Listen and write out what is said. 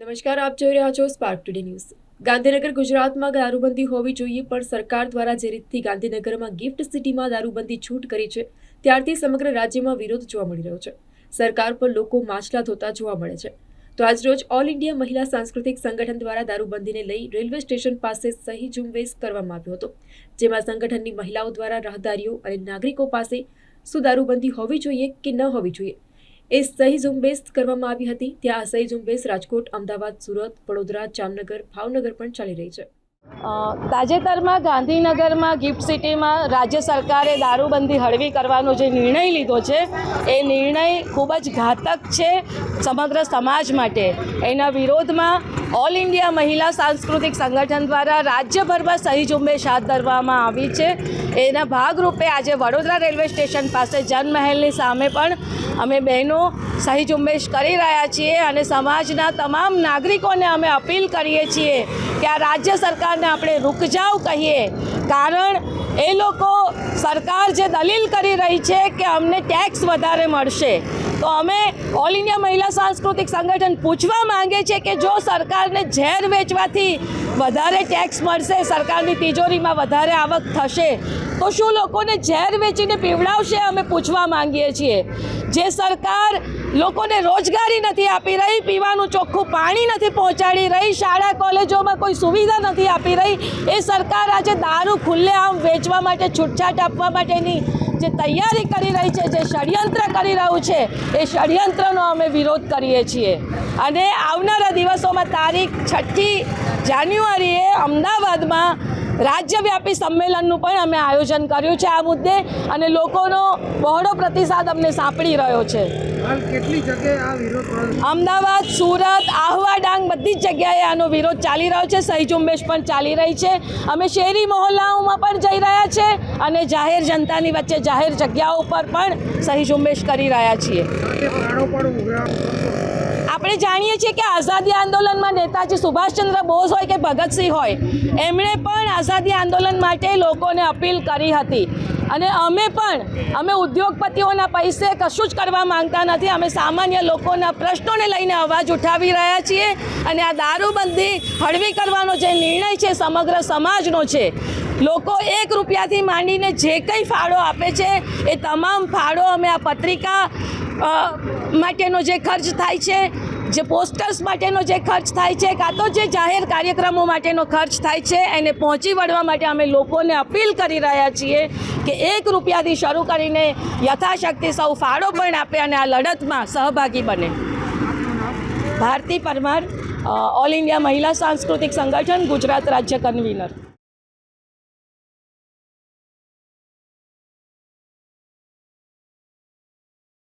નમસ્કાર, આપ જોઈ રહ્યા છો સ્પાર્ક ટુડે ન્યૂઝ ગાંધીનગર ગુજરાતમાં દારૂબંધી હોવી જોઈએ, પણ સરકાર દ્વારા જે રીતથી ગાંધીનગરમાં ગિફ્ટ સિટીમાં દારૂબંધી છૂટ કરી છે, ત્યારથી સમગ્ર રાજ્યમાં વિરોધ જોવા મળી રહ્યો છે. સરકાર પર લોકો માછલા ધોતા જોવા મળે છે. તો આજરોજ ઓલ ઇન્ડિયા મહિલા સાંસ્કૃતિક સંગઠન દ્વારા દારૂબંધીને લઈ રેલવે સ્ટેશન પાસે સહી ઝુંબેશ કરવામાં આવ્યો હતો, જેમાં સંગઠનની મહિલાઓ દ્વારા રાહદારીઓ અને નાગરિકો પાસે શું દારૂબંધી હોવી જોઈએ કે ન હોવી જોઈએ એ સહી ઝુંબેશ કરવામાં આવી હતી. ત્યાં આ સહી ઝુંબેશ રાજકોટ, અમદાવાદ, સુરત, વડોદરા, જામનગર, ભાવનગર પણ ચાલી રહી છે. તાજેતરમાં ગાંધીનગરમાં ગિફ્ટ સિટીમાં રાજ્ય સરકારે દારૂબંધી હળવી કરવાનો જે નિર્ણય લીધો છે, એ નિર્ણય ખૂબ જ ઘાતક છે સમગ્ર સમાજ માટે. એના વિરોધમાં ઓલ ઇન્ડિયા મહિલા સાંસ્કૃતિક સંગઠન દ્વારા રાજ્યભરમાં સહી ઝુંબેશ હાથ ધરવામાં આવી છે. એના ભાગરૂપે આજે વડોદરા રેલવે સ્ટેશન પાસે જનમહેલની સામે પણ અમે બહેનો સહી ઝુંબેશ કરી રહ્યા છીએ અને સમાજના તમામ નાગરિકોને અમે અપીલ કરીએ છીએ કે આ રાજ્ય સરકારને આપણે રૂક જાઓ કહીએ. કારણ એ લોકો સરકાર જે દલીલ કરી રહી છે કે અમને ટેક્સ વધારે મળશે. તો અમે ઓલ ઇન્ડિયા મહિલા સાંસ્કૃતિક સંગઠન પૂછવા માંગે છે કે જો સરકારને ઝેર વેચવાથી વધારે ટેક્સ મળશે, સરકારની તિજોરીમાં વધારે આવક થશે તો શું લોકોને ઝેર વેચીને પીવડાવશે અમે પૂછવા માંગીએ છીએ? જે સરકાર લોકોને રોજગારી નથી આપી રહી, પીવાનું ચોખ્ખું પાણી નથી પહોંચાડી રહી, શાળા, કોલેજોમાં કોઈ સુવિધા નથી આપી રહી, એ સરકાર આજે દારૂ ખુલ્લેઆમ વેચવા માટે, છૂટછાટ આપવા માટેની જે તૈયારી કરી રહી છે, જે ષડયંત્ર કરી રહ્યું છે, એ ષડયંત્રનો અમે વિરોધ કરીએ છીએ. અને આવનારા દિવસોમાં તારીખ છઠ્ઠી જાન્યુઆરીએ અમદાવાદમાં રાજ્યવ્યાપી સંમેલનનું પણ અમે આયોજન કર્યું છે આ મુદ્દે અને લોકોનો બહોળો પ્રતિસાદ અમને સાંપડી રહ્યો છે. અમદાવાદ સુરત આહવા ડાંગ બધી જ જગ્યાએ આનો વિરોધ ચાલી રહ્યો છે. સહી ઝુંબેશ પણ ચાલી રહી છે. અમે શેરી મહોલ્લાઓમાં પણ જઈ રહ્યા છે અને જાહેર જનતાની વચ્ચે જાહેર જગ્યાઓ પર પણ સહી ઝુંબેશ કરી રહ્યા છીએ. આપણે જાણીએ છીએ કે આઝાદી આંદોલનમાં નેતાજી સુભાષચંદ્ર બોઝ હોય કે ભગતસિંહ હોય, એમણે પણ આઝાદી આંદોલન માટે લોકોને અપીલ કરી હતી. અને અમે પણ, અમે ઉદ્યોગપતિઓના પૈસે કશું જ કરવા માંગતા નથી. અમે સામાન્ય લોકોના પ્રશ્નોને લઈને અવાજ ઉઠાવી રહ્યા છીએ અને આ દારૂબંધી હળવી કરવાનો જે નિર્ણય છે, સમગ્ર સમાજનો છે, લોકો એક રૂપિયાથી માંડીને જે કંઈ ફાળો આપે છે, એ તમામ ફાળો અમે આ પત્રિકા માટેનો જે ખર્ચ થાય છે જે પોસ્ટર્સ માટેનો જે ખર્ચ થાય છે, કાં તો જે જાહેર કાર્યક્રમો માટેનો ખર્ચ થાય છે, એને પહોંચી વળવા માટે અમે લોકોને અપીલ કરી રહ્યા છીએ કે એક રૂપિયાથી શરૂ કરીને યથાશક્તિ સૌ ફાળો પણ આપે અને આ લડતમાં સહભાગી બને. ભારતી પરમાર ઓલ ઇન્ડિયા મહિલા સાંસ્કૃતિક સંગઠન, ગુજરાત રાજ્ય કન્વીનર